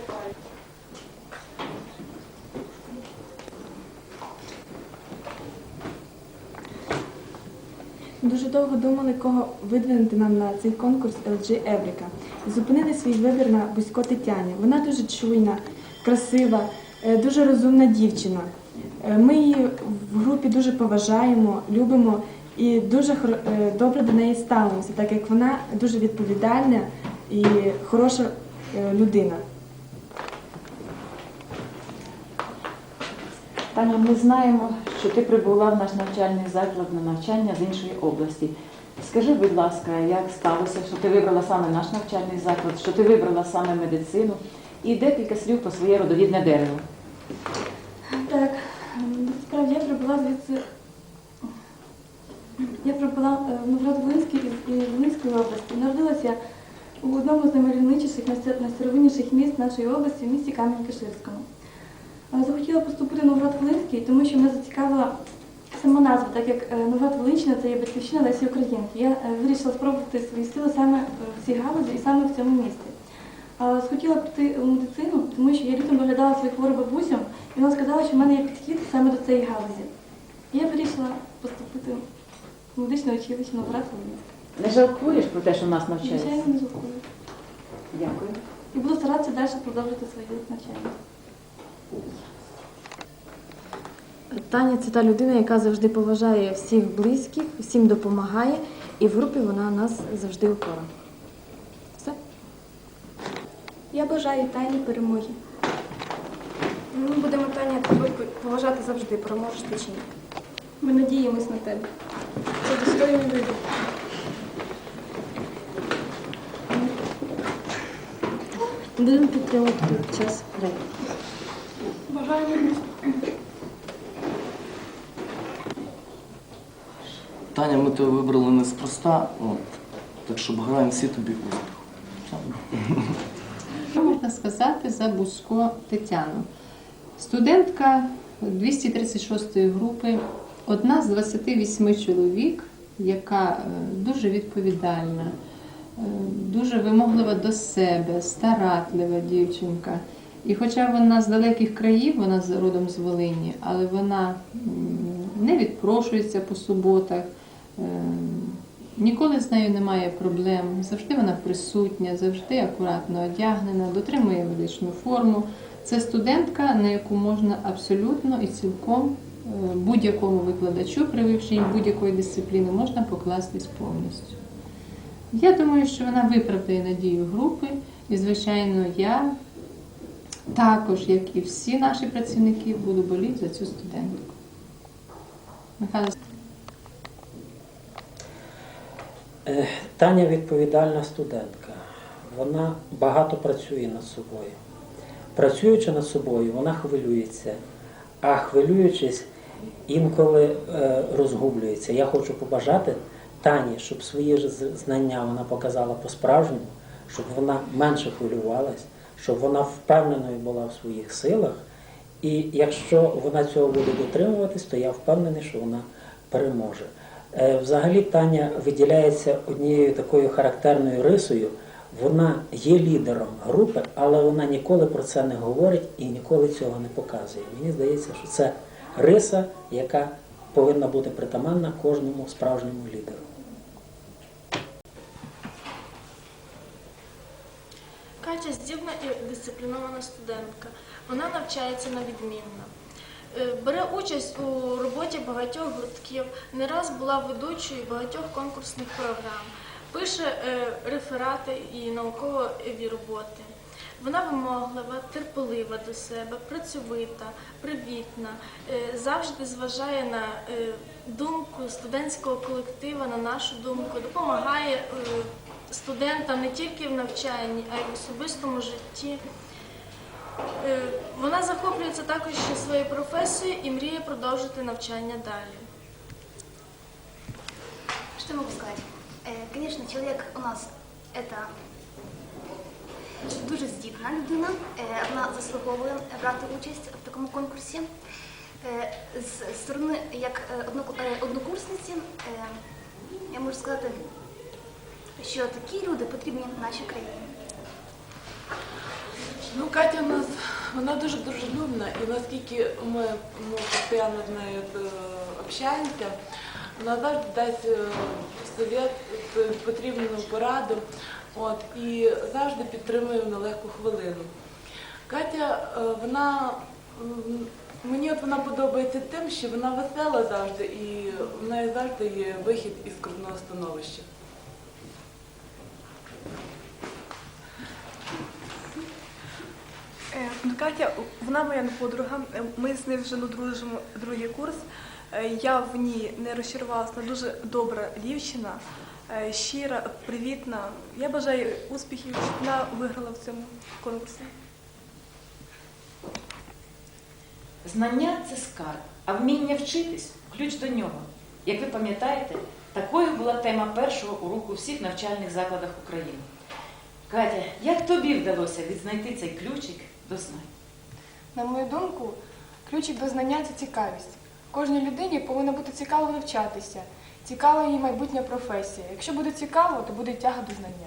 купає. Дуже довго думали, кого видвинути нам на цей конкурс LG Еврика. Зупинили свій вибір на Бузько Тетяні. Вона дуже чуйна, красива, е, дуже розумна дівчина. Е, Ми її в групі дуже поважаємо, любимо і дуже е, добре до неї ставимося, так як вона дуже відповідальна і хороша людина. Таня, ми знаємо, що ти прибула в наш навчальний заклад на навчання з іншої області. Скажи, будь ласка, як сталося, що ти вибрала саме наш навчальний заклад, що ти вибрала саме медицину і декілька слів про своє родовідне дерево. Так, насправді я прибула звідси. Я прибула е, в Новгород-Волинський із із області. Народилася у одному з наймальовничіших, найстар- найстаровинніших міст нашої області, в місті Кам'янки-Ширському. Е, Захотіла поступити в Новгород-Волинський, тому що мене зацікавила сама назва, так як е, Новгород-Волинщина це є батьківщина Лесі Українки. Я е, вирішила спробувати свої сили саме в цій галузі і саме в цьому місті. Схотіла піти в медицину, тому що я літом доглядала свою хвору бабусю, і вона сказала, що в мене є підхід саме до цієї галузі. І я вирішила поступити в медичне училище на брат Не жалкуєш про те, що нас навчається? Звичайно, не жалкую. Дякую. І буду старатися далі продовжити своє навчання. Таня це та людина, яка завжди поважає всіх близьких, всім допомагає, і в групі вона нас завжди опора. Все. Я бажаю Тані перемоги. Ми будемо Таня тебе поважати завжди, переможеш ти чи ні. Ми надіємось на тебе. Це достойний вибір. Будемо підтримувати під час гри. Бажаю мені Таня, ми тебе вибрали неспроста, от, так що бажаємо всі тобі успіху. Що можна сказати за Бузько Тетяну? Студентка 236 групи, одна з 28 чоловік, яка е, дуже відповідальна, дуже вимоглива до себе, старатлива дівчинка. І хоча вона з далеких країв, вона родом з Волині, але вона не відпрошується по суботах. е, Ніколи з нею немає проблем, завжди вона присутня, завжди акуратно одягнена, дотримує медичну форму. Це студентка, на яку можна абсолютно і цілком е, будь-якому викладачу при вивченні будь-якої дисципліни можна покластись повністю. Я думаю, що вона виправдає надію групи, і, звичайно, я також, як і всі наші працівники, буду боліти за цю студентку. Михайло Е, Таня відповідальна студентка. Вона багато працює над собою. Працюючи над собою, вона хвилюється, а хвилюючись, інколи е, розгублюється. Я хочу побажати Тані, щоб свої ж знання вона показала по-справжньому, щоб вона менше хвилювалась, щоб вона впевненою була в своїх силах. І якщо вона цього буде дотримуватись, то я впевнений, що вона переможе. Е, Взагалі Таня виділяється однією такою характерною рисою. Вона є лідером групи, але вона ніколи про це не говорить і ніколи цього не показує. Мені здається, що це риса, яка повинна бути притаманна кожному справжньому лідеру. Катя здібна дисциплінована студентка. Вона навчається на відмінно. Е, Бере участь у роботі багатьох гуртків, не раз була ведучою багатьох конкурсних програм, пише е, реферати і наукові роботи. Вона вимоглива, терпелива до себе, працьовита, привітна, е, завжди зважає на думку студентського колектива, на нашу думку, допомагає студентам не тільки в навчанні, а й в особистому житті. Е, Вона захоплюється також ще своєю професією і мріє продовжити навчання далі. Что я могу сказать? Э, Конечно, человек у нас это дуже здібна людина. Е, Вона заслуговує брати участь в такому конкурсі. Е, З сторони як е, е, однокурсниці, я можу сказати, що такі люди потрібні нашій країні. Ну, Катя у нас вона дуже дружелюбна, і наскільки ми ну, постійно з нею е, общаємося, вона завжди дасть е, совет, е, потрібну пораду от, і завжди підтримує в нелегку хвилину. Катя, вона мені от вона подобається тим, що вона весела завжди, і в неї завжди є вихід із скрутного становища. Е, ну, Катя, вона моя подруга. Ми з нею вже дружимо другий курс. Е, Я в ній не розчарувалася, дуже добра дівчина, е, щира, привітна. Я бажаю успіхів, щоб вона виграла в цьому конкурсі. Знання це скарб, а вміння вчитись ключ до нього. Як ви пам'ятаєте, такою була тема першого уроку у всіх навчальних закладах України. Катя, як тобі вдалося відзнайти цей ключик до знань? На мою думку, ключик до знання це цікавість. Кожній людині повинно бути цікаво навчатися, цікава її майбутня професія. Якщо буде цікаво, то буде тяга до знання.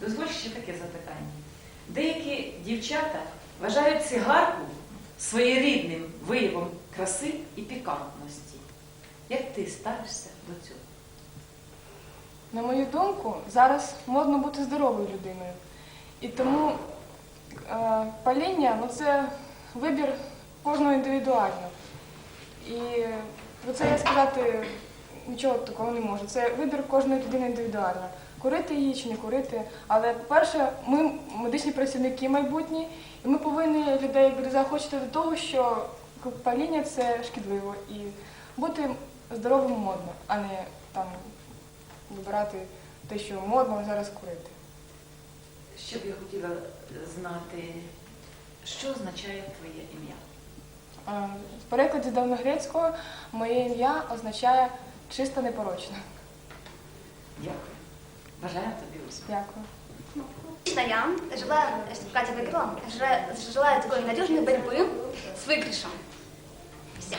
Дозволь ще таке запитання. Деякі дівчата вважають цигарку своєрідним виявом краси і пікантності. Як ти ставишся до цього? На мою думку, зараз модно бути здоровою людиною. І тому е, паління ну, це вибір кожного індивідуально. І про це я сказати нічого такого не можу. Це вибір кожної людини індивідуально. Курити її чи не курити. Але, по-перше, ми медичні працівники майбутні, і ми повинні людей заохочити до того, що паління це шкідливо. І бути здоровим модно, а не там вибирати те, що модно зараз курити. Що б я хотіла знати, що означає твоє ім'я? Е, В перекладі давньогрецького моє ім'я означає чиста непорочна. Дякую. Бажаємо тобі успіху. Дякую. Лично я желаю, чтобы Катя выиграла, желаю, желаю такой надежной борьбы с выигрышем. Все.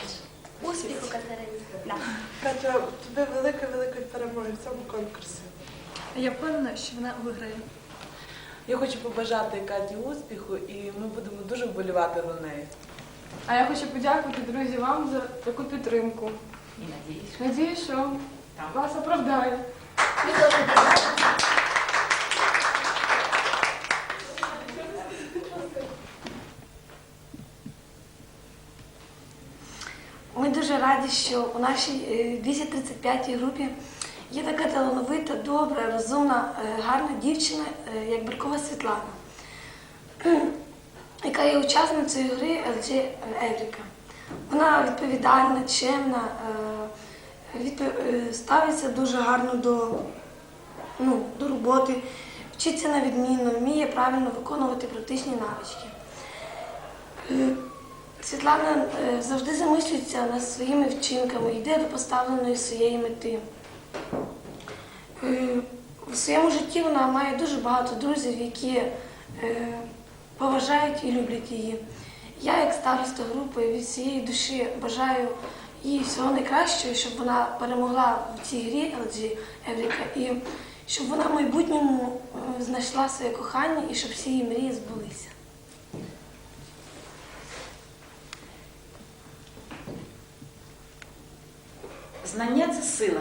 Успеху, Катерине. Да. Катя, тобі велика-велика перемоги в цьому конкурсі. Я впевнена, що вона виграє. Я хочу побажати Каті успіху, і ми будемо дуже вболівати за неї. А я хочу подякувати, друзі, вам за таку підтримку. І надіюсь, Надію, що вас оправдаю. Дуже раді, що у нашій е, 235 групі є така талановита, добра, розумна, е, гарна дівчина, е, як Беркова Світлана, яка є учасницею гри LG Евріка. Вона відповідальна, чемна, е, е, ставиться дуже гарно до, ну, до роботи, вчиться на відмінно, вміє правильно виконувати практичні навички. Е, Світлана е, завжди замислюється над своїми вчинками, йде до поставленої своєї мети. Е, У своєму житті вона має дуже багато друзів, які е, поважають і люблять її. Я, як староста групи, від всієї душі бажаю їй всього найкращого, щоб вона перемогла в цій грі LG Евріка, і щоб вона в майбутньому е, знайшла своє кохання і щоб всі її мрії збулися. Знання це сила.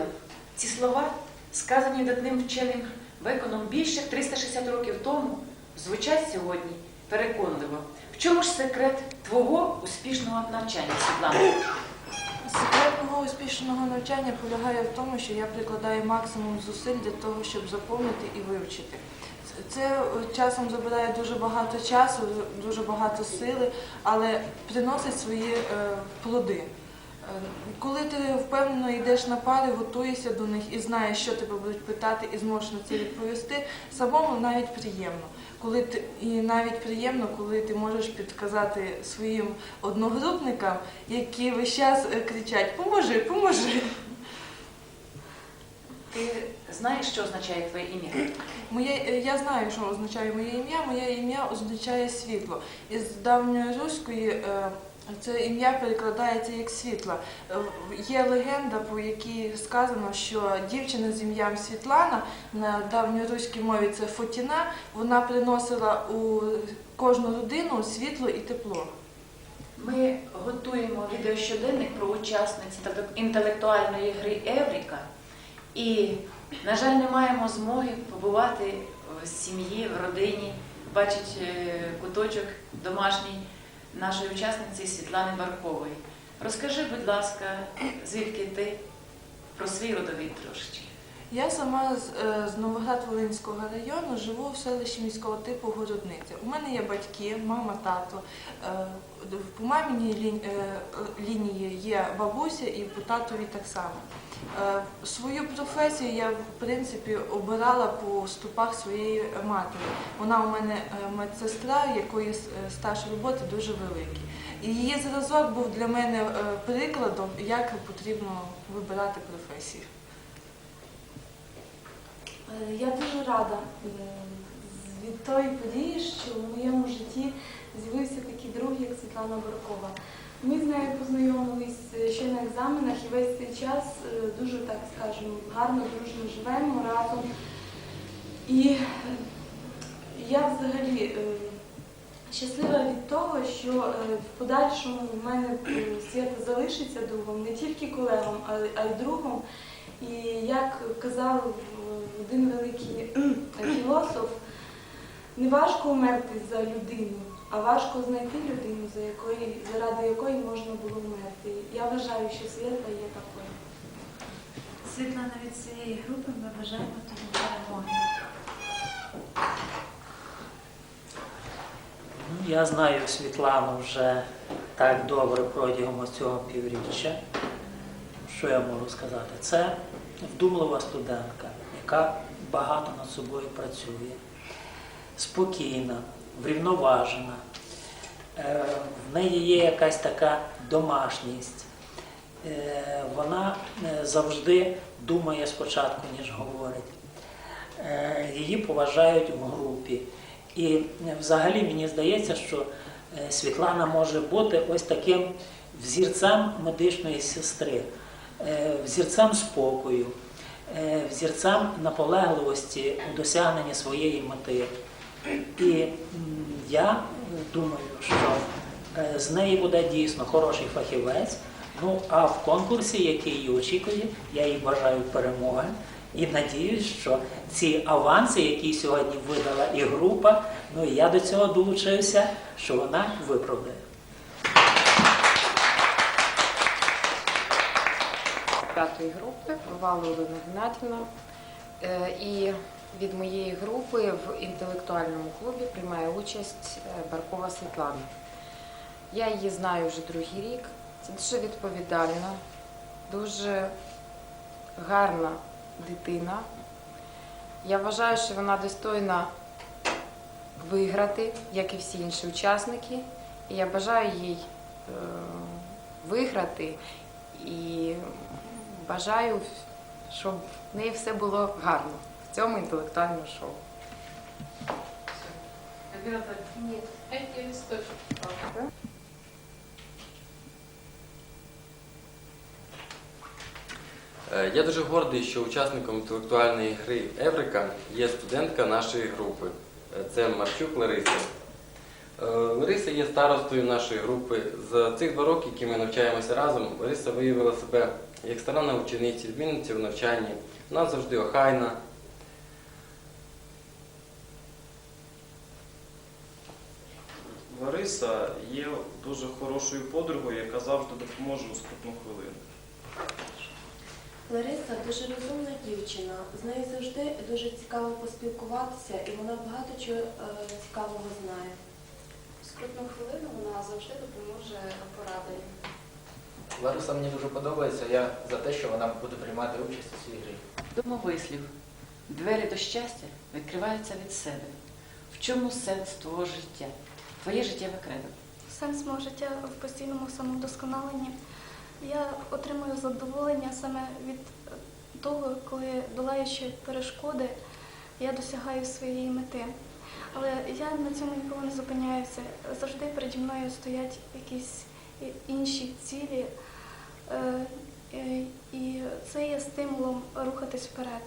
Ці слова, сказані видатним вченим Беконом більше 360 років тому, звучать сьогодні переконливо. В чому ж секрет твого успішного навчання, Світлана? Секрет мого успішного навчання полягає в тому, що я прикладаю максимум зусиль для того, щоб запомнити і вивчити. Це- часом забирає дуже багато часу, дуже багато сили, але приносить свої е, плоди. Е, Коли ти впевнено йдеш на пари, готуєшся до них і знаєш, що тебе будуть питати, і зможеш на це відповісти, самому навіть приємно. Коли ти і навіть приємно, коли ти можеш підказати своїм одногрупникам, які весь час е, кричать Поможи, поможи. Ти знаєш, що означає твоє ім'я? Моє, е, я знаю, що означає моє ім'я. Моє ім'я означає світло. Із давньої руської Це ім'я перекладається як світла. Е, Є легенда, по якій сказано, що дівчина з ім'ям Світлана на давньоруській мові це Фотіна, вона приносила у кожну родину світло і тепло. Ми готуємо відеощоденник про учасниць інтелектуальної гри Евріка. І, на жаль, не маємо змоги побувати в сім'ї, в родині, бачить е, куточок домашній нашої учасниці Світлани Баркової. Розкажи, будь ласка, звідки ти про свій родовід трошечки. Я сама з, е, з Новоград-Волинського району живу в селищі міського типу Городниця. У мене є батьки, мама, тато. Е, По маміній е, лінії є бабуся і по татові так само. Е, Свою професію я в принципі обирала по ступах своєї матері. Вона у мене е, медсестра, якої е, стаж роботи дуже великий. І її зразок був для мене прикладом, як потрібно вибирати професію. Я дуже рада від тої події, що в моєму житті з'явився такий друг, як Світлана Баркова. Ми з нею познайомились е, ще на екзаменах і весь цей час е, дуже, так скажемо, гарно, дружно живемо разом. І е, я взагалі щаслива від того, що в подальшому в мене Свята залишиться другом, не тільки колегом, а й другом. І як казав один великий філософ, не важко умерти за людину, а важко знайти людину, за якої, заради якої можна було вмерти. Я вважаю, що свята є такою. Світлана, від цієї групи ми бажаємо тобі перемоги. Ну, Я знаю Світлану вже так добре протягом цього півріччя. Що я можу сказати? Це вдумлива студентка, яка багато над собою працює, спокійна, врівноважена. Е, В неї є якась така домашність. Е, Вона е, завжди думає спочатку, ніж говорить. Її поважають в групі. І взагалі мені здається, що Світлана може бути ось таким взірцем медичної сестри, взірцем спокою, взірцем наполегливості у досягненні своєї мети. І я думаю, що е, з неї буде дійсно хороший фахівець. Ну а в конкурсі, який її очікує, я їй бажаю перемоги. І надіюсь, що ці аванси, які сьогодні видала і група, ну і я до цього долучився, що вона виправдає. п'ятої групи Валу Олена. Е, І від моєї групи в інтелектуальному клубі приймає участь е, Баркова Світлана. Я її знаю вже другий рік. Це дуже відповідальна, дуже гарна дитина. Я вважаю, що вона достойна виграти, як і всі інші учасники. І я бажаю їй е, виграти і бажаю, щоб в неї все було гарно цьому інтелектуальному шоу. Ні, це істочник. Е, Я дуже гордий, що учасником інтелектуальної гри Еврика є студентка нашої групи. Е, Це Марчук Лариса. Е, Лариса є старостою нашої групи. За цих два роки, які ми навчаємося разом, Лариса виявила себе як старанна учениця, відмінниця в навчанні. Вона завжди охайна. Лариса є дуже хорошою подругою, яка завжди допоможе у скрутну хвилину. Лариса дуже розумна дівчина. З нею завжди дуже цікаво поспілкуватися, і вона багато чого е, цікавого знає. В скрутну хвилину вона завжди допоможе порадою. Лариса мені дуже подобається. Я за те, що вона буде приймати участь у цій грі. Домовислів. Двері до щастя відкриваються від себе. В чому сенс твого життя? Твоє життєве кредо? Сенс мого життя в постійному самовдосконаленні. Я отримую задоволення саме від того, коли долаючи перешкоди, я досягаю своєї мети. Але я на цьому ніколи не зупиняюся. Завжди переді мною стоять якісь інші цілі. Е, е, І це є стимулом рухатись вперед.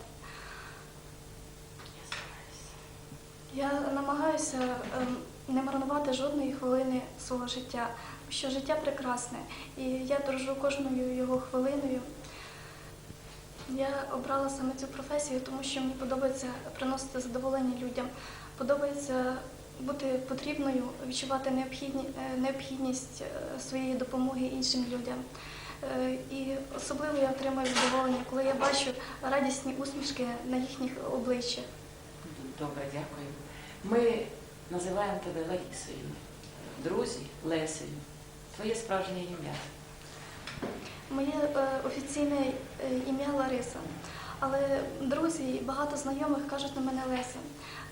Я намагаюся ем, не марнувати жодної хвилини свого життя, що життя прекрасне, і я дорожу кожною його хвилиною. Я обрала саме цю професію, тому що мені подобається приносити задоволення людям, подобається бути потрібною, відчувати е, необхідність е, своєї допомоги іншим людям. Е, І особливо я отримую задоволення, коли я бачу радісні усмішки на їхніх обличчях. Добре, дякую. Ми називаємо тебе Ларісою. Друзі Лесею. Твоє справжнє ім'я. Моє е, офіційне е, ім'я Лариса, але друзі і багато знайомих кажуть на мене Леся.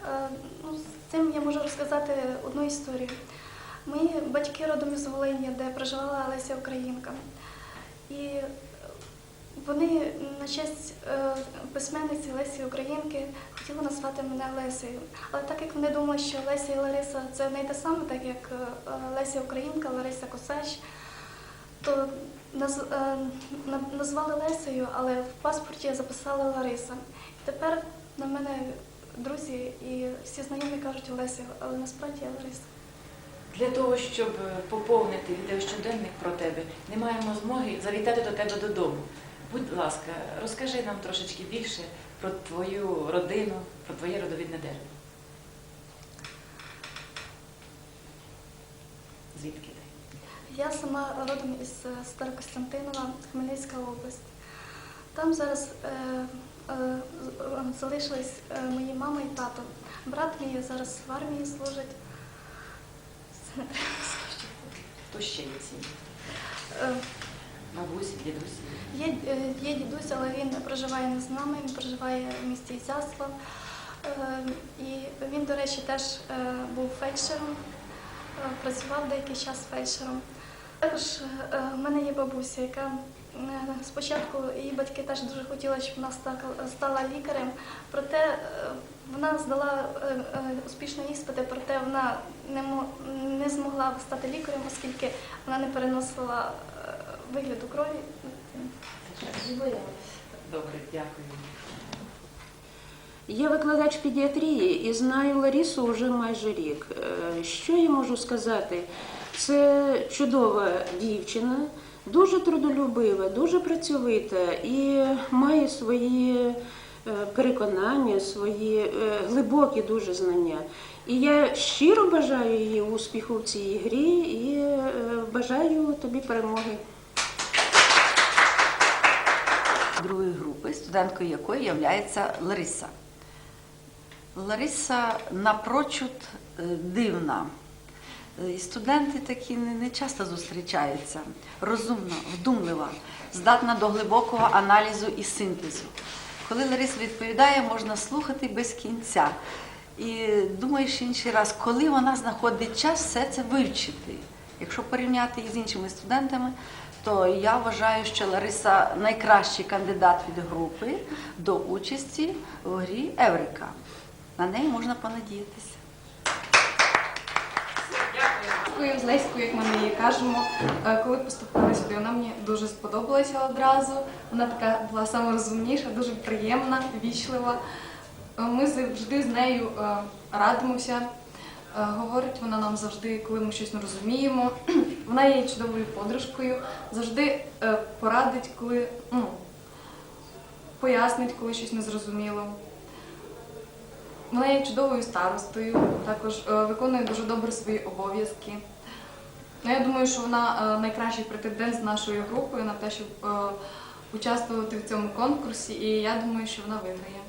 Е, ну, з цим я можу розказати одну історію. Мої батьки родом із Волині, де проживала Леся Українка. І вони на честь е, письменниці Лесі Українки хотіли назвати мене Лесею. Але так як вони думали, що Леся і Лариса це не те саме, так як е, Леся Українка, Лариса Косач, то е, на- назвали Лесею, але в паспорті записали Лариса. І тепер на мене друзі і всі знайомі кажуть Леся, але насправді я Лариса. Для того, щоб поповнити відеощоденник про тебе, не маємо змоги завітати до тебе додому. Будь ласка, розкажи нам трошечки більше про твою родину, про твоє родовідне дерево. Звідки ти? Я сама родом із е, Старокостянтинова, Хмельницька область. Там зараз е, е, залишились е, мої мама і тато. Брат мій зараз в армії служить. Це не треба розказувати. Хто ще є сім'ї? Дідусі. Є, е, є дідусь, але він проживає не з нами, він проживає в місті Ізяслав. Е, І він, до речі, теж е, був фельдшером, е, працював деякий час фельдшером. Також в мене є бабуся, яка спочатку її батьки теж дуже хотіли, щоб вона стала лікарем, проте вона здала успішно іспити, проте вона не змогла стати лікарем, оскільки вона не переносила е, вигляду крові. Добре, дякую. Я викладач педіатрії і знаю Ларісу вже майже рік. Е, Що я можу сказати? Це чудова дівчина, дуже трудолюбива, дуже працьовита і має свої е, переконання, свої е, глибокі дуже знання. І я щиро бажаю їй успіху в цій грі і бажаю тобі перемоги. Другої групи, студенткою якої є Лариса. Лариса напрочуд е, дивна. Е, студенти такі не, часто зустрічаються. Розумна, вдумлива, здатна до глибокого аналізу і синтезу. Коли Лариса відповідає, можна слухати без кінця. І думаєш інший раз, коли вона знаходить час все це вивчити. Якщо порівняти її з іншими студентами, то я вважаю, що Лариса найкращий кандидат від групи до участі в грі Еврика. На неї можна понадіятися. Леською, з Леською, як ми її кажемо, Е, коли поступила сюди, вона мені дуже сподобалася одразу. Вона така була найрозумніша, дуже приємна, вічлива. Е, Ми завжди з нею е, радимося. Говорить вона нам завжди, коли ми щось не розуміємо. Вона є чудовою подружкою, завжди е, порадить, коли ну, пояснить, коли щось не зрозуміло. Вона є чудовою старостою, також е, виконує дуже добре свої обов'язки. Ну, я думаю, що вона е, найкращий претендент з нашою групою на те, щоб участвувати в цьому конкурсі, і я думаю, що вона виграє.